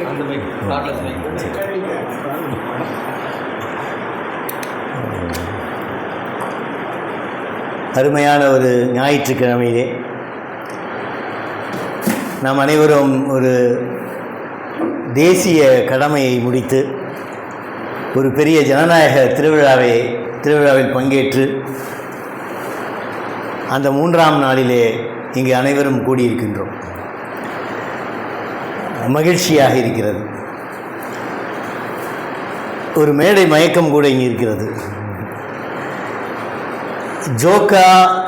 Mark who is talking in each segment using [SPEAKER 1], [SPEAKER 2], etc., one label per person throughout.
[SPEAKER 1] அந்த கார்ட்லெஸ்
[SPEAKER 2] அருமையான ஒரு ஞாயிற்றுக்கிழமையிலே நாம் அனைவரும் ஒரு தேசிய கடமையை முடித்து ஒரு பெரிய ஜனநாயக திருவிழாவை திருவிழாவில் பங்கேற்று அந்த மூன்றாம் நாளிலே இங்கு அனைவரும் கூடியிருக்கின்றோம். மகிழ்ச்சியாக இருக்கிறது. ஒரு மேடை மயக்கம் கூட இங்கே இருக்கிறது. ஜோக்கா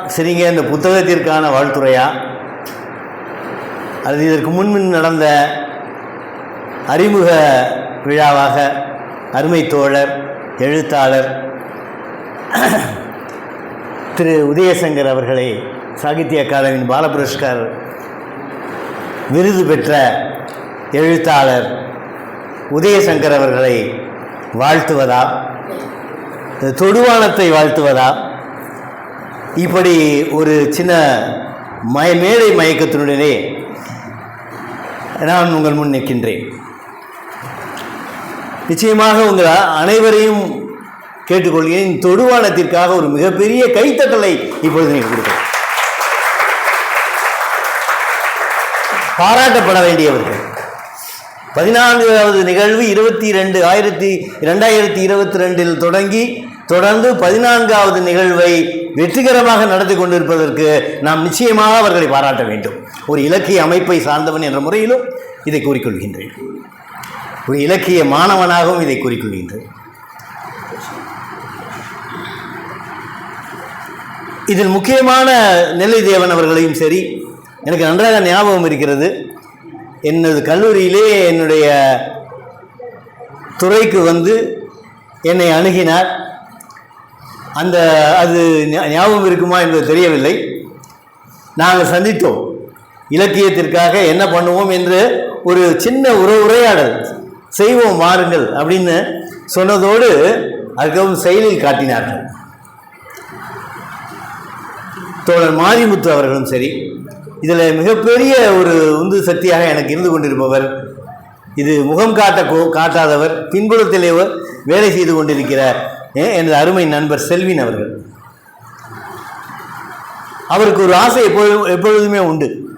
[SPEAKER 2] சரிங்க இந்த புத்தகத்திற்கான வாழ்த்துறையா? அல்லது இதற்கு முன்பின் நடந்த அறிமுக விழாவாக அருமை தோழர் எழுத்தாளர் திரு உதயசங்கர் அவர்களை சாகித்ய அகாதமியின் பால புரஸ்கார் விருது பெற்ற எழுத்தாளர் உதயசங்கர் அவர்களை வாழ்த்துவதா? தொடுவானத்தை வாழ்த்துவதா? இப்படி ஒரு சின்ன மய மேடை மயக்கத்தினுடனே நான் உங்கள் முன் நிற்கின்றேன். நிச்சயமாக உங்கள் அனைவரையும் கேட்டுக்கொள்கிறேன். தொடுவானத்திற்காக ஒரு மிகப்பெரிய கைத்தட்டலை இப்பொழுது நீங்கள் கொடுக்கிறேன். பாராட்டப்பட வேண்டியவர்கள். பதினான்காவது நிகழ்வு இருபத்தி ரெண்டு ஆயிரத்தி ரெண்டாயிரத்தி இருபத்தி ரெண்டில் தொடங்கி தொடர்ந்து பதினான்காவது நிகழ்வை வெற்றிகரமாக நடத்தி கொண்டிருப்பதற்கு நாம் நிச்சயமாக அவர்களை பாராட்ட வேண்டும். ஒரு இலக்கிய அமைப்பை சார்ந்தவன் என்ற முறையிலும் இதை கூறிக்கொள்கின்றேன். ஒரு இலக்கிய மாணவனாகவும் இதை கூறிக்கொள்கின்றேன். இதில் முக்கியமான நெல்லை தேவன் அவர்களையும் சரி எனக்கு நன்றாக ஞாபகம் இருக்கிறது. எனது கல்லூரியிலே என்னுடைய துறைக்கு வந்து என்னை அணுகினார். அந்த அது ஞாபகம் இருக்குமா என்பது தெரியவில்லை. நாங்கள் சந்தித்தோம். இலக்கியத்திற்காக என்ன பண்ணுவோம் என்று ஒரு சின்ன உரை உரையாடல். செய்வோம் மாறுங்கள் அப்படின்னு சொன்னதோடு அதுக்கப்புறம் செயலில் காட்டினார்கள். தோழர் மாரிமுத்து அவர்களும் சரி. இதில் மிகப்பெரிய ஒரு உந்து சக்தியாக எனக்கு இருந்து கொண்டிருப்பவர் இது முகம் காட்ட கோ- காட்டாதவர் பின்புலத்திலே வேலை செய்து கொண்டிருக்கிறார் எனது அருமை நண்பர் செல்வின் அவர்கள். அவருக்கு ஒரு ஆசை எப்பொழுதும் எப்பொழுதுமே உண்டு.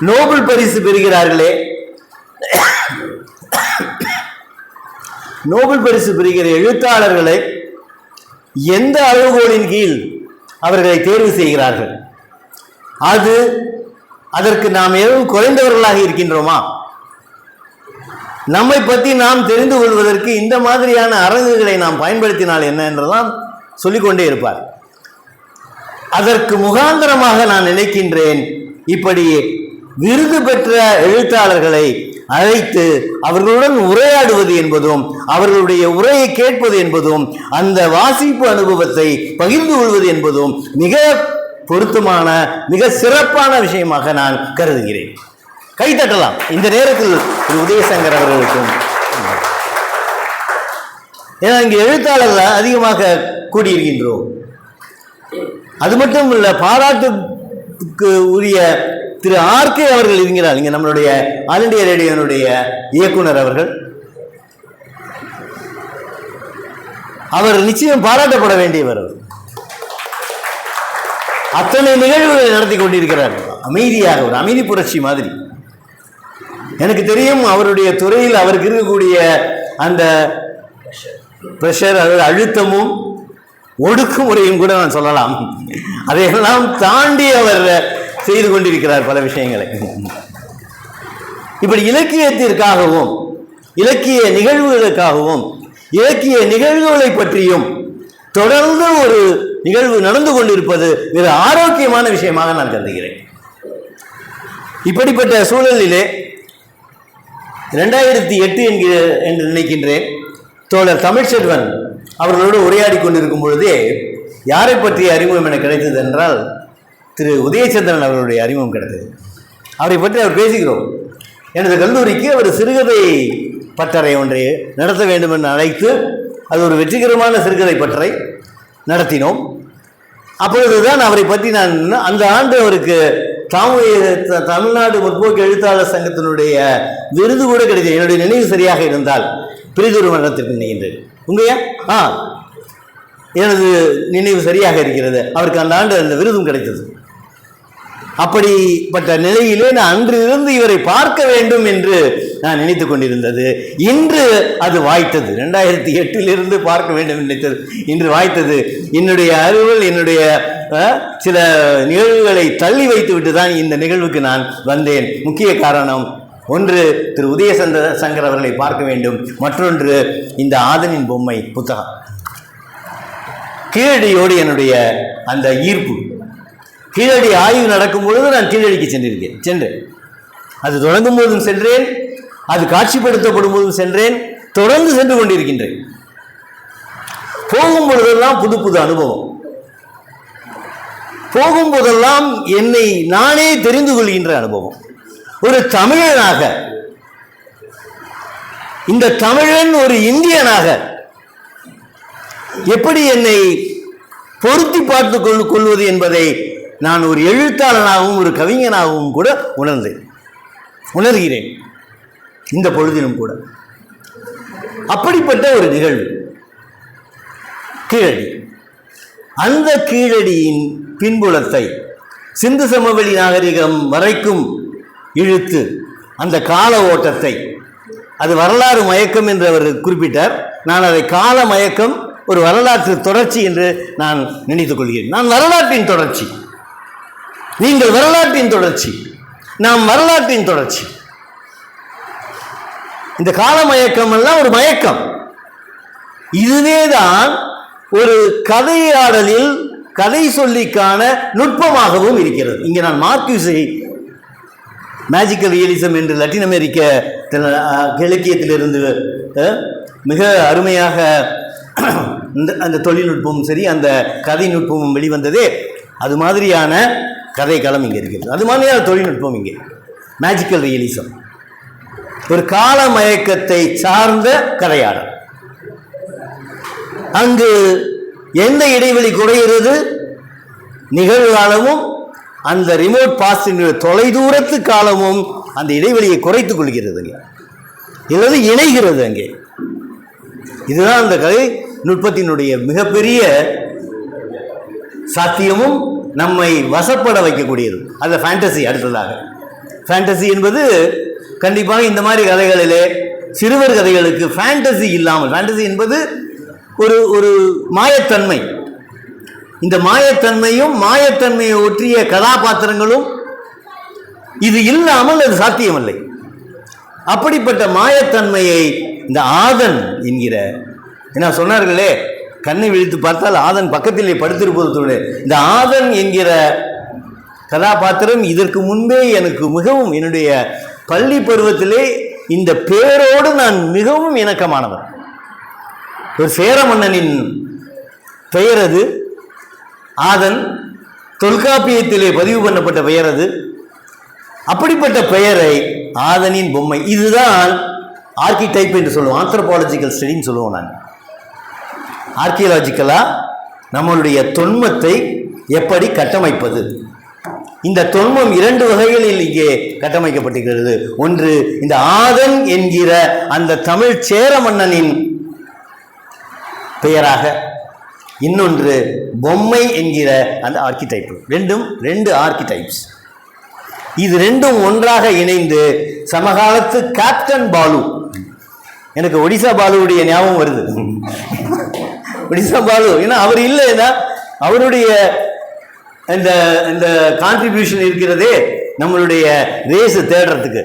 [SPEAKER 2] நோபல் பரிசு பெறுகிறார்களே. நோபல் பரிசு பெறுகிற எழுத்தாளர்களை எந்த அளவுகோலின் கீழ் அவர்களை தேர்வு செய்கிறார்கள்? அது அதற்கு நாம் எதுவும் குறைந்தவர்களாக இருக்கின்றோமா? நம்மை பற்றி நாம் தெரிந்து கொள்வதற்கு இந்த மாதிரியான அரங்குகளை நாம் பயன்படுத்தினால் என்ன என்றுதான் சொல்லிக்கொண்டே இருப்பார். அதற்கு முகாந்திரமாக நான் நினைக்கின்றேன். இப்படி விருது பெற்ற எழுத்தாளர்களை அழைத்து அவர்களுடன் உரையாடுவது என்பதும் அவர்களுடைய உரையை கேட்பது என்பதும் அந்த வாசிப்பு அனுபவத்தை பகிர்ந்து கொள்வது என்பதும் மிக பொருத்தமான மிக சிறப்பான விஷயமாக நான் கருதுகிறேன். கைத்தட்டலாம் இந்த நேரத்தில் திரு உதயசங்கர் அவர்களுக்கும். ஏன்னா இங்கே எழுத்தாளர்கள் அதிகமாக கூடியிருக்கின்றோம். அது மட்டும் இல்லை பாராட்டுக்கு உரிய திரு ஆர்கே அவர்கள் இருக்கிறார். இங்கே நம்மளுடைய ஆல் இண்டியா ரேடியோனுடைய இயக்குனர் அவர்கள். அவர் நிச்சயம் பாராட்டப்பட வேண்டியவர் அவர். அத்தனை நிகழ்வுகளை நடத்தி கொண்டிருக்கிறார் அமைதியாக ஒரு அமைதி புரட்சி மாதிரி. எனக்கு தெரியும் அவருடைய துறையில் அவருக்கு இருக்கக்கூடிய அந்த ப்ரெஷர் அதாவது அழுத்தமும் ஒடுக்குமுறையும் கூட நான் சொல்லலாம். அதையெல்லாம் தாண்டி அவர் செய்து கொண்டிருக்கிறார் பல விஷயங்களை. இப்படி இலக்கியத்திற்காகவும் இலக்கிய நிகழ்வுகளுக்காகவும் இலக்கிய நிகழ்வுகளை பற்றியும் தொடர்ந்து ஒரு நிகழ்வு நடந்து கொண்டிருப்பது மிக ஆரோக்கியமான விஷயமாக நான் கருதுகிறேன். இப்படிப்பட்ட சூழலிலே ரெண்டாயிரத்தி எட்டு என்கிற என்று நினைக்கின்றேன் தோழர் தமிழ்ச்செல்வன் அவர்களோடு உரையாடி கொண்டிருக்கும் பொழுதே யாரை பற்றிய அறிமுகம் எனக்கு கிடைத்தது என்றால் திரு உதயச்சந்திரன் அவர்களுடைய அறிமுகம் கிடைத்தது. அவரை பற்றி அவர் பேசுகிறோம். எனது கல்லூரிக்கு அவர் சிறுகதை பட்டறை ஒன்றை நடத்த வேண்டும் என்று அழைத்து அது ஒரு வெற்றிகரமான சிறுகதை பட்டறை. நடத்தினோம். அப்பொழுதுதான் அவரை பற்றி நான் அந்த ஆண்டு அவருக்கு தமிழ் த- தமிழ்நாடு முற்போக்கு எழுத்தாளர் சங்கத்தினுடைய விருது கூட கிடைத்தது. என்னுடைய நினைவு சரியாக இருந்தால் பிரிதொரு மன்றத்திற்கு நினைக்கின்றேன். உங்கயா? ஆ. எனது நினைவு சரியாக இருக்கிறது. அவருக்கு அந்த ஆண்டு அந்த விருதும் கிடைத்தது. அப்படிப்பட்ட நிலையிலே நான் அன்றிலிருந்து இவரை பார்க்க வேண்டும் என்று நான் நினைத்து கொண்டிருந்தது. இன்று அது வாய்த்தது. ரெண்டாயிரத்தி எட்டிலிருந்து பார்க்க வேண்டும் நினைத்தது. இன்று வாய்த்தது. என்னுடைய அறிவுகள் என்னுடைய சில நிகழ்வுகளை தள்ளி வைத்து விட்டு தான் இந்த நிகழ்வுக்கு நான் வந்தேன். முக்கிய காரணம் ஒன்று திரு. உதயசந்த சங்கர் அவர்களை பார்க்க வேண்டும். மற்றொன்று இந்த ஆதனின் பொம்மை புத்தகம். கீழடியோடு என்னுடைய அந்த ஈர்ப்பு. கீழடி ஆய்வு நடக்கும் பொழுது நான் கீழடிக்கு சென்றிருக்கேன் சென்றேன் அது தொடங்கும் போதும் சென்றேன். அது காட்சிப்படுத்தப்படும் போதும் சென்றேன். தொடர்ந்து சென்று கொண்டிருக்கின்றேன். போகும் பொழுதெல்லாம் புது புது அனுபவம். போகும் போதெல்லாம் என்னை நானே தெரிந்து கொள்கின்ற அனுபவம். ஒரு தமிழனாக இந்த தமிழன் ஒரு இந்தியனாக எப்படி என்னை பொருத்தி பார்த்து கொள்வது என்பதை நான் ஒரு எழுத்தாளனாகவும் ஒரு கவிஞனாகவும் கூட உணர்ந்தேன். உணர்கிறேன். இந்த பொழுதிலும் கூட. அப்படிப்பட்ட ஒரு நிகழ்வு. கீழடி. அந்த கீழடியின் பின்புலத்தை சிந்து சமவெளி நாகரிகம் வரைக்கும் இழுத்து அந்த கால ஓட்டத்தை அது வரலாறு மயக்கம் என்று அவர் குறிப்பிட்டார். நான் அதை கால மயக்கம் ஒரு வரலாற்று தொடர்ச்சி என்று நான் நினைத்துக் கொள்கிறேன். நான் வரலாற்றின் தொடர்ச்சி. நீங்கள் வரலாற்றின் தொடர்ச்சி நாம் வரலாற்றின் தொடர்ச்சி. இந்த கால மயக்கம் எல்லாம் ஒரு மயக்கம். இதுவே தான் ஒரு கதையாடலில் கதை சொல்லிக்கான நுட்பமாகவும் இருக்கிறது. இங்கே நான் மார்க்யூஸை மேஜிக்கல் ரியலிசம் என்று லத்தீன் அமெரிக்க இலக்கியத்திலிருந்து மிக அருமையாக இந்த அந்த தொழில்நுட்பமும் சரி அந்த கதை நுட்பமும் வெளிவந்ததே. அது மாதிரியான கதை களம் இங்கே இருக்கிறது அது மாதிரியான தொழில்நுட்பம் இங்கே. மேஜிக்கல் ரியலிசம் ஒரு கால மயக்கத்தை சார்ந்த கதையாடல். அங்கு எந்த இடைவெளி குறைகிறது நிகழ்காலமும் அந்த ரிமோட் பாஸ்டின் தொலைதூரத்து காலமும் அந்த இடைவெளியை குறைத்துக் கொள்கிறது அங்கே இல்லது இணைகிறது அங்கே. இதுதான் அந்த கதை நுட்பத்தினுடைய மிகப்பெரிய சாத்தியமும் நம்மை வசப்பட வைக்கக்கூடியது. அந்த ஃபேண்டசி அடுத்ததாக. ஃபேண்டசி என்பது கண்டிப்பாக இந்த மாதிரி கதைகளிலே சிறுவர் கதைகளுக்கு ஃபேண்டசி இல்லாமல் ஃபேண்டசி என்பது ஒரு ஒரு மாயத்தன்மை. இந்த மாயத்தன்மையும் மாயத்தன்மையை ஒற்றிய கதாபாத்திரங்களும் இது இல்லாமல் அது சாத்தியமில்லை. அப்படிப்பட்ட மாயத்தன்மையை இந்த ஆதன் என்கிற என்ன சொன்னார்களே கண்ணை விழித்து பார்த்தால் ஆதன் பக்கத்திலே படுத்திருப்பது இந்த ஆதன் என்கிற கதாபாத்திரம் இதற்கு முன்பே எனக்கு மிகவும் என்னுடைய பள்ளி பருவத்திலே இந்த பேரோடு நான் மிகவும் இணக்கமானவன் ஒரு சேர மன்னனின் பெயர் அது. ஆதன் தொல்காப்பியத்திலே பதிவு பண்ணப்பட்ட பெயர் அது. அப்படிப்பட்ட பெயரை ஆதனின் பொம்மை. இதுதான் ஆர்கிடைப் என்று சொல்லுவோம். ஆந்த்ரோபாலஜிக்கல் ஸ்டடின்னு சொல்லுவோம் நான் ஆர்கியலாஜிக்கலாக நம்மளுடைய தொன்மத்தை எப்படி கட்டமைப்பது? இந்த தொன்மம் இரண்டு வகைகளில் இங்கே கட்டமைக்கப்பட்டிருக்கிறது. ஒன்று இந்த ஆதன் என்கிற அந்த தமிழ் சேர மன்னனின் பெயராக. இன்னொன்று பொம்மை என்கிற அந்த ஆர்கிடைப் ரெண்டும் ரெண்டு ஆர்கிடைப்ஸ் இது ரெண்டும் ஒன்றாக இணைந்து சமகாலத்து கேப்டன் பாலு. எனக்கு ஒடிசா பாலுவுடைய ஞாபகம் வருது. ஒடிசா பாலு ஏன்னா அவர் இல்லைன்னா அவருடைய இந்த இந்த கான்ட்ரிபியூஷன் இருக்கிறதே நம்மளுடைய ரேஸு தேடுறதுக்கு.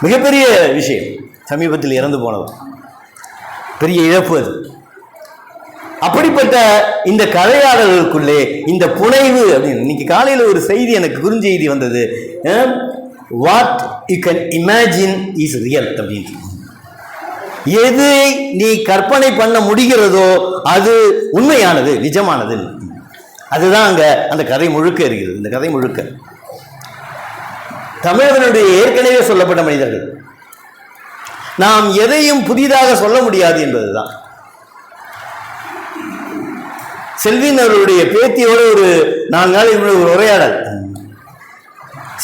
[SPEAKER 2] மிகப்பெரிய விஷயம். சமீபத்தில் இறந்து போனவர். பெரிய இழப்பு அது. அப்படிப்பட்ட இந்த கதையாளர்களுக்குள்ளே இந்த புனைவு அப்படின்னு இன்னைக்கு காலையில் ஒரு செய்தி எனக்கு குறுஞ்செய்தி வந்தது. What you can imagine is real அப்படின்னு. எது நீ கற்பனை பண்ண முடிகிறதோ அது உண்மையானது நிஜமானது. அதுதான் அங்கே அந்த கதை முழுக்க இருக்கிறது இந்த கதை முழுக்க. தமிழர்களுடைய ஏற்கனவே சொல்லப்பட்ட மனிதர்கள். நாம் எதையும் புதிதாக சொல்ல முடியாது என்பதுதான். செல்வின் அவருடைய பேத்தியோடு ஒரு நாலு நாள் முன்னாடி ஒரு உரையாடல்.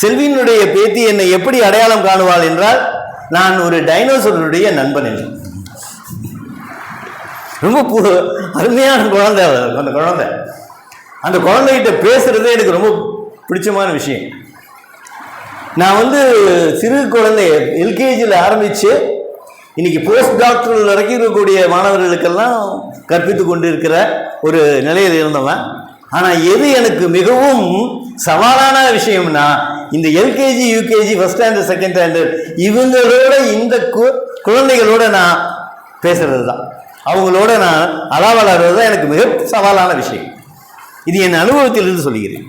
[SPEAKER 2] செல்வியினுடைய பேத்தி என்னை எப்படி அடையாளம் காணுவாள் என்றால் நான் ஒரு டைனோசருடைய நண்பன். இல்லை ரொம்ப அருமையான குழந்தை அந்த குழந்தை. அந்த குழந்தைகிட்ட பேசுகிறதே எனக்கு ரொம்ப பிடிச்சமான விஷயம். நான் வந்து சிறு குழந்தை எல்கேஜியில் ஆரம்பித்து இன்னைக்கு போஸ்ட் டாக்டர் வரைக்கும் இருக்கக்கூடிய மாணவர்களுக்கெல்லாம் கற்பித்து கொண்டு இருக்கிற ஒரு நிலையில் இருந்தவன். ஆனால் எது எனக்கு மிகவும் சவாலான விஷயம்னா இந்த LKG UKG first standard second standard இவங்களோட இந்த கு- குழந்தைகளோட நான் பேசுறது தான் அவங்களோட நான் அளவலாடுறது தான் எனக்கு மிக சவாலான விஷயம். இது என் அனுபவத்திலிருந்து சொல்லுகிறேன்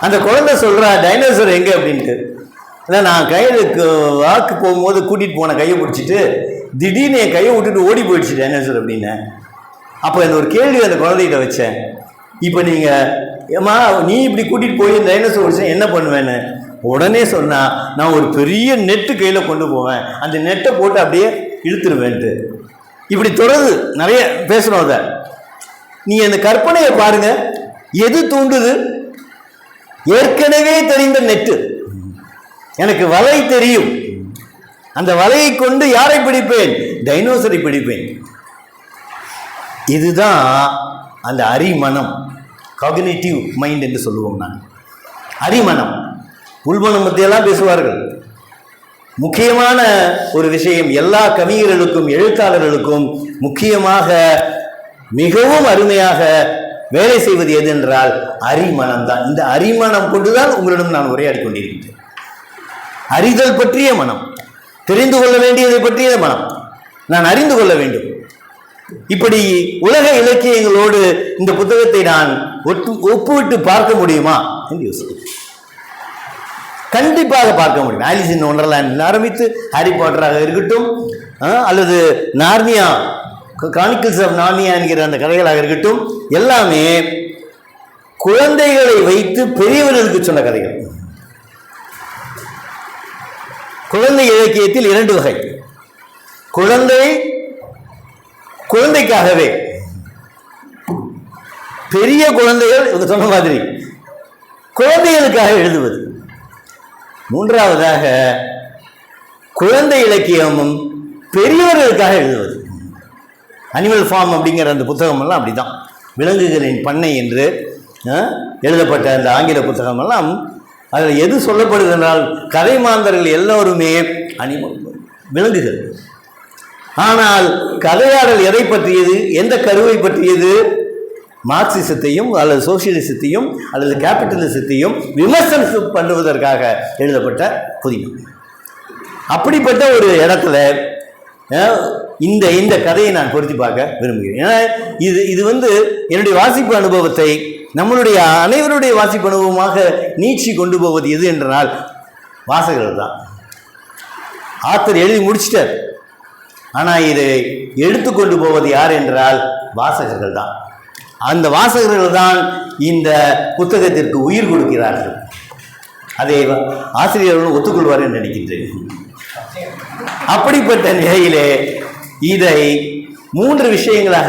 [SPEAKER 2] அந்த குழந்தை சொல்கிறா டைனோசர் எங்கே? அப்படின்ட்டு. இல்லை நான் கையில் வாக்கு போகும்போது கூட்டிகிட்டு போன கையை பிடிச்சிட்டு திடீர்னு என் கையை விட்டுட்டு ஓடி போயிடுச்சு டைனோசர் அப்படின்னு. அப்போ அந்த ஒரு கேள்வி அந்த குழந்தைகிட்ட வச்சேன். இப்போ நீங்கள் ஏம்மா நீ இப்படி கூட்டிகிட்டு போய் டைனோசர் பிடிச்சா என்ன பண்ணுவேன்னு? உடனே சொன்னால் நான் ஒரு பெரிய நெட்டு கையில் கொண்டு போவேன். அந்த நெட்டை போட்டு அப்படியே இழுத்துருவேன்ட்டு. இப்படி தொடருது நிறைய பேசணும் அதை. நீ அந்த கற்பனையை பாருங்க. எது தூண்டுது? ஏற்கனவே தெரிந்த நெட்டு எனக்கு வலை தெரியும். அந்த வலையை கொண்டு யாரை பிடிப்பேன்? டைனோசரை பிடிப்பேன். இதுதான் அந்த அரிமனம் காக்னிட்டிவ் மைண்ட் என்று சொல்லுவோம் நான் அரிமனம் உள்மனம் பற்றியெல்லாம் பேசுவார்கள். முக்கியமான ஒரு விஷயம் எல்லா கவிஞர்களுக்கும் எழுத்தாளர்களுக்கும் முக்கியமாக மிகவும் அருமையாக வேலை செய்வது எது என்றால் அரிமனம் தான். இந்த அரிமனம் கொண்டுதான் உங்களிடம் நான் உரையாடி கொண்டிருக்கின்றேன். அறிதல் பற்றிய மனம். தெரிந்து கொள்ள வேண்டியதை பற்றிய மனம். நான் அறிந்து கொள்ள வேண்டும். இப்படி உலக இலக்கியங்களோடு இந்த புத்தகத்தை நான் ஒட்டு ஒப்புவிட்டு பார்க்க முடியுமா என்று யோசிக்கிறேன். கண்டிப்பாக பார்க்க முடியும். ஆலிஸ் இன் ஒண்டர்லேண்ட் ஆரம்பித்து ஹாரி பாட்டராக இருக்கட்டும் அல்லது நார்னியா கிரானிக்கல்ஸ் ஆஃப் நார்னியா என்கிற அந்த கதைகளாக இருக்கட்டும் எல்லாமே குழந்தைகளை வைத்து பெரியவர்களுக்கு சொன்ன கதைகள். குழந்தை இலக்கியத்தில் இரண்டு வகை. குழந்தை குழந்தைக்காகவே. பெரிய குழந்தைகள் இவங்க சொன்ன மாதிரி. குழந்தைகளுக்காக எழுதுவது. மூன்றாவதாக குழந்தை இலக்கியமும் பெரியவர்களுக்காக எழுதுவது. அனிமல் ஃபார்ம் அப்படிங்கிற அந்த புத்தகமெல்லாம் அப்படி தான் விலங்குகளின் பண்ணை என்று எழுதப்பட்ட அந்த ஆங்கில புத்தகமெல்லாம் அதில் எது சொல்லப்படுது என்றால் கதை மாந்தர்கள் எல்லோருமே அனிமல் விலங்குகள். ஆனால் கதையாடல் எதை பற்றியது? எந்த கருவை பற்றியது? மார்க்சிசத்தையும் அல்லது சோசியலிசத்தையும் அல்லது கேபிட்டலிசத்தையும் விமர்சனம் பண்ணுவதற்காக எழுதப்பட்ட புதினம். அப்படிப்பட்ட ஒரு இடத்துல இந்த இந்த கதையை நான் பொருத்தி பார்க்க விரும்புகிறேன். ஏன்னா இது இது வந்து என்னுடைய வாசிப்பு அனுபவத்தை நம்மளுடைய அனைவருடைய வாசிப்பு அனுபவமாக நீட்சி கொண்டு போவது எது என்றனால் வாசகர்கள் தான். ஆத்தர் எழுதி முடிச்சிட்டார். ஆனால் இதை எடுத்துக்கொண்டு போவது யார் என்றால் வாசகர்கள் தான். அந்த வாசகர்கள் தான் இந்த புத்தகத்திற்கு உயிர் கொடுக்கிறார்கள். அதை ஆசிரியர்களும் ஒத்துக்கொள்வார் என்று நினைக்கின்றேன். அப்படிப்பட்ட நிலையிலே இதை மூன்று விஷயங்களாக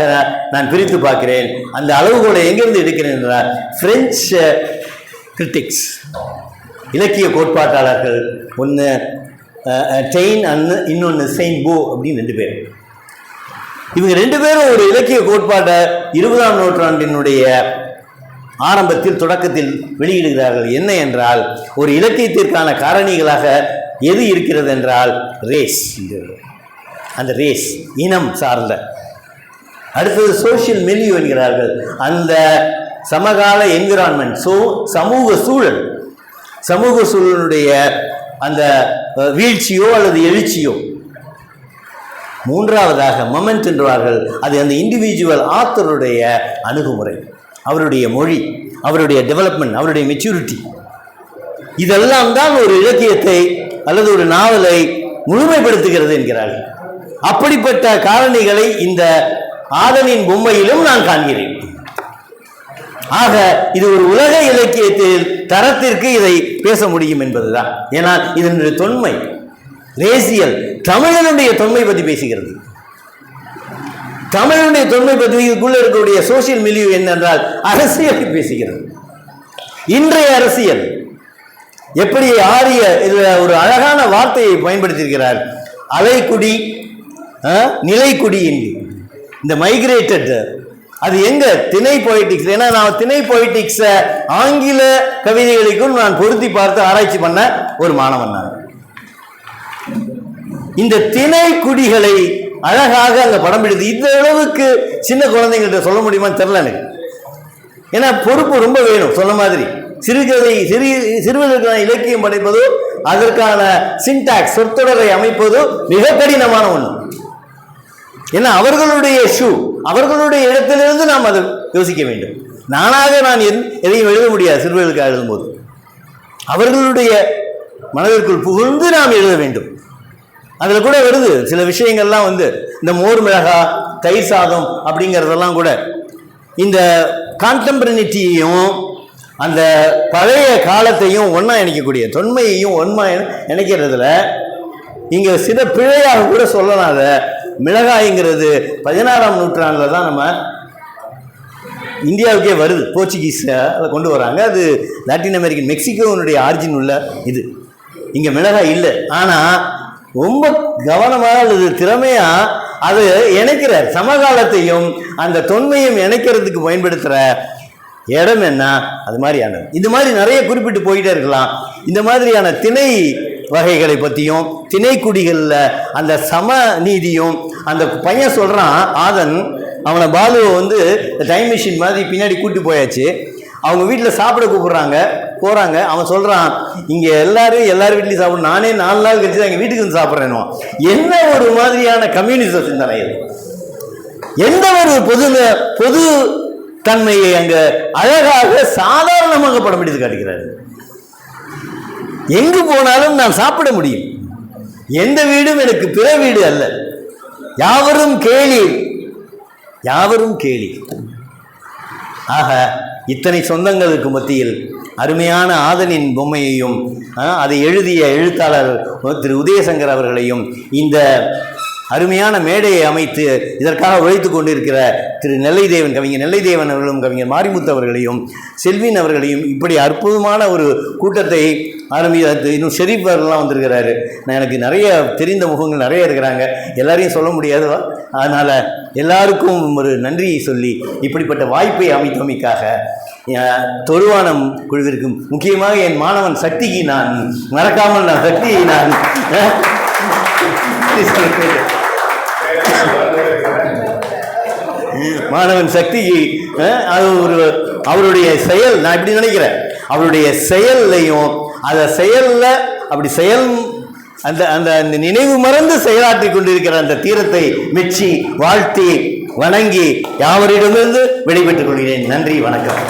[SPEAKER 2] நான் பிரித்து பார்க்கிறேன். அந்த அளவுகோலை எங்கிருந்து எடுக்கிறேன் என்றால் பிரெஞ்சு கிரிட்டிக்ஸ் இலக்கிய கோட்பாட்டாளர்கள். ஒன்று டெயின் அன்னு இன்னொன்று செயின் போ அப்படின்னு ரெண்டு பேர் இவங்க ரெண்டு பேரும் ஒரு இலக்கிய கோட்பாட்டை இருபதாம் நூற்றாண்டினுடைய ஆரம்பத்தில் தொடக்கத்தில் வெளியிடுகிறார்கள். என்ன என்றால் ஒரு இலக்கியத்திற்கான காரணிகளாக எது இருக்கிறது என்றால் ரேஸ் அந்த ரேஸ் இனம் சார்ந்த. அடுத்தது சோஷியல் மெலியூ என்கிறார்கள். அந்த சமகால என்விரான்மெண்ட் சோ சமூக சூழல். சமூக சூழலுடைய அந்த வீழ்ச்சியோ அல்லது எழுச்சியோ. மூன்றாவதாக மொமெண்ட் என்றார்கள். அது அந்த இண்டிவிஜுவல் ஆத்தருடைய அணுகுமுறை. அவருடைய மொழி அவருடைய டெவலப்மெண்ட் அவருடைய மெச்சூரிட்டி இதெல்லாம் தான் ஒரு இலக்கியத்தை அல்லது ஒரு நாவலை முழுமைப்படுத்துகிறது என்கிறார்கள். அப்படிப்பட்ட காரணிகளை இந்த ஆதனின் பொம்மையிலும் நான் காண்கிறேன். ஆக இது ஒரு உலக இலக்கியத்தில் தரத்திற்கு இதை பேச முடியும் என்பதுதான். ஏன்னா இதனுடைய தொன்மை ரேசியல் தமிழனுடைய தொன்மை பற்றி பேசுகிறது. தமிழனுடைய தொன்மை பற்றி இதுக்குள்ள இருக்கக்கூடிய சோசியல் மிலிவு என்னென்றால் அரசியலை பேசுகிறது. இன்றைய அரசியல் எப்படி ஆரிய இதில் ஒரு அழகான வார்த்தையை பயன்படுத்தியிருக்கிறார். அலைக்குடி நிலைக்குடி இந்த மைக்ரேட்டட் அது எங்க? திணை பொய்டிக்ஸ் ஏன்னா நான் திணை பொய்டிக்ஸ ஆங்கில கவிதைகளுக்கும் நான் பொருத்தி பார்த்து ஆராய்ச்சி பண்ண ஒரு மாணவன் நான். இந்த திணை குடிகளை அழகாக அங்கே படம் பிடித்து இந்த அளவுக்கு சின்ன குழந்தைங்கள்ட்ட சொல்ல முடியுமான்னு தெரியல எனக்கு. ஏன்னா பொறுப்பு ரொம்ப வேணும் சொன்ன மாதிரி. சிறுகதை சிறு சிறுவர்களுக்கான இலக்கியம் படைப்பதோ அதற்கான சின்டாக்ஸ் சொற்றொடரை அமைப்பதோ மிக கடினமான ஒன்று ஏன்னா அவர்களுடைய ஷூ அவர்களுடைய இடத்திலிருந்து நாம் அதை யோசிக்க வேண்டும். நானாக நான் என் எதையும் எழுத முடியாது சிறுவர்களுக்காக எழுதும்போது. அவர்களுடைய மனதிற்குள் புகுந்து நாம் எழுத வேண்டும். அதில் கூட வருது சில விஷயங்கள்லாம் வந்து இந்த மோர் மிளகா தயிர் சாதம் அப்படிங்கிறதெல்லாம் கூட இந்த கான்டெம்பரனிட்டியையும் அந்த பழைய காலத்தையும் ஒன்றா இணைக்கக்கூடிய தொன்மையையும் ஒன்றா இணைக்கிறதுல இங்கே சில பிழையாக கூட சொல்லலாம் அதை. மிளகாய்ங்கிறது பதினாறாம் நூற்றாண்டில் தான் நம்ம இந்தியாவுக்கே வருது. போர்ச்சுகீஸை அதை கொண்டு வராங்க. அது லாட்டின் அமெரிக்கன் மெக்சிகோனுடைய ஆர்ஜின் உள்ள இது. இங்கே மிளகாய் இல்லை. ஆனால் ரொம்ப கவனமாக அல்லது திறமையாக அது இணைக்கிற சமகாலத்தையும் அந்த தொன்மையும் இணைக்கிறதுக்கு பயன்படுத்துகிற இடம் என்ன? அது மாதிரியானது. இந்த மாதிரி நிறைய குறிப்பிட்டு போயிட்டே இருக்கலாம். இந்த மாதிரியான திணை வகைகளை பற்றியும் திணைக்குடிகளில் அந்த சம நீதியும் அந்த பையன் சொல்கிறான் ஆதன் அவனை பாலுவை வந்து டைம் மிஷின் மாதிரி பின்னாடி கூட்டி போயாச்சு. அவங்க வீட்டில் சாப்பிட கூப்பிட்றாங்க போகிறாங்க அவன் சொல்கிறான் இங்கே எல்லாரும் எல்லார் வீட்லேயும் சாப்பிடும் நானே நாலு நாள் கழிச்சு தான் எங்கள் வீட்டுக்கு வந்து சாப்பிட்றேன்னு என்ன ஒரு மாதிரியான கம்யூனிச சிந்தனை இது எந்த ஒரு பொது பொது தன்மையை அங்கே அழகாக சாதாரணமாக படம் பிடித்து காட்டுகிறார். எங்கு போனாலும் நான் சாப்பிட முடியும். எந்த வீடும் எனக்கு பிற வீடு அல்ல. யாவரும் கேளி யாவரும் கேளி ஆக இத்தனை சொந்தங்களுக்கு மத்தியில் அருமையான ஆதனின் பொம்மையையும் அதை எழுதிய எழுத்தாளர் திரு உதயசங்கர் அவர்களையும் இந்த அருமையான மேடையை அமைத்து இதற்காக உழைத்து கொண்டிருக்கிற திரு நெல்லைதேவன் கவிஞர் நெல்லைதேவன் அவர்களும் கவிஞர் மாரிமுத்து அவர்களையும் செல்வின் அவர்களையும் இப்படி அற்புதமான ஒரு கூட்டத்தை ஆரம்பித்து இன்னும் செரிப்பர்லாம் வந்திருக்கிறாரு. நான் எனக்கு நிறைய தெரிந்த முகங்கள் நிறைய இருக்கிறாங்க. எல்லாரையும் சொல்ல முடியாது. அதனால் எல்லாருக்கும் ஒரு நன்றியை சொல்லி இப்படிப்பட்ட வாய்ப்பை அமைத்தமைக்காக தொழுவானம் குழுவிற்கும் முக்கியமாக என் மாணவன் சக்திக்கு நான் மறக்காமல் நான் சக்தியை நான் அஹ், மாணவன் சக்திக்கு அது ஒரு அவருடைய செயல் நான் இப்படி நினைக்கிறேன். அவருடைய செயல்லையும் அந்த செயலில் அப்படி செயல் அந்த அந்த அந்த நினைவு மறந்து செயலாற்றி கொண்டிருக்கிற அந்த தீரத்தை மெச்சி வாழ்த்தி வணங்கி யாவரிடமிருந்து விடைபெற்றுக் கொள்கிறேன். நன்றி வணக்கம்.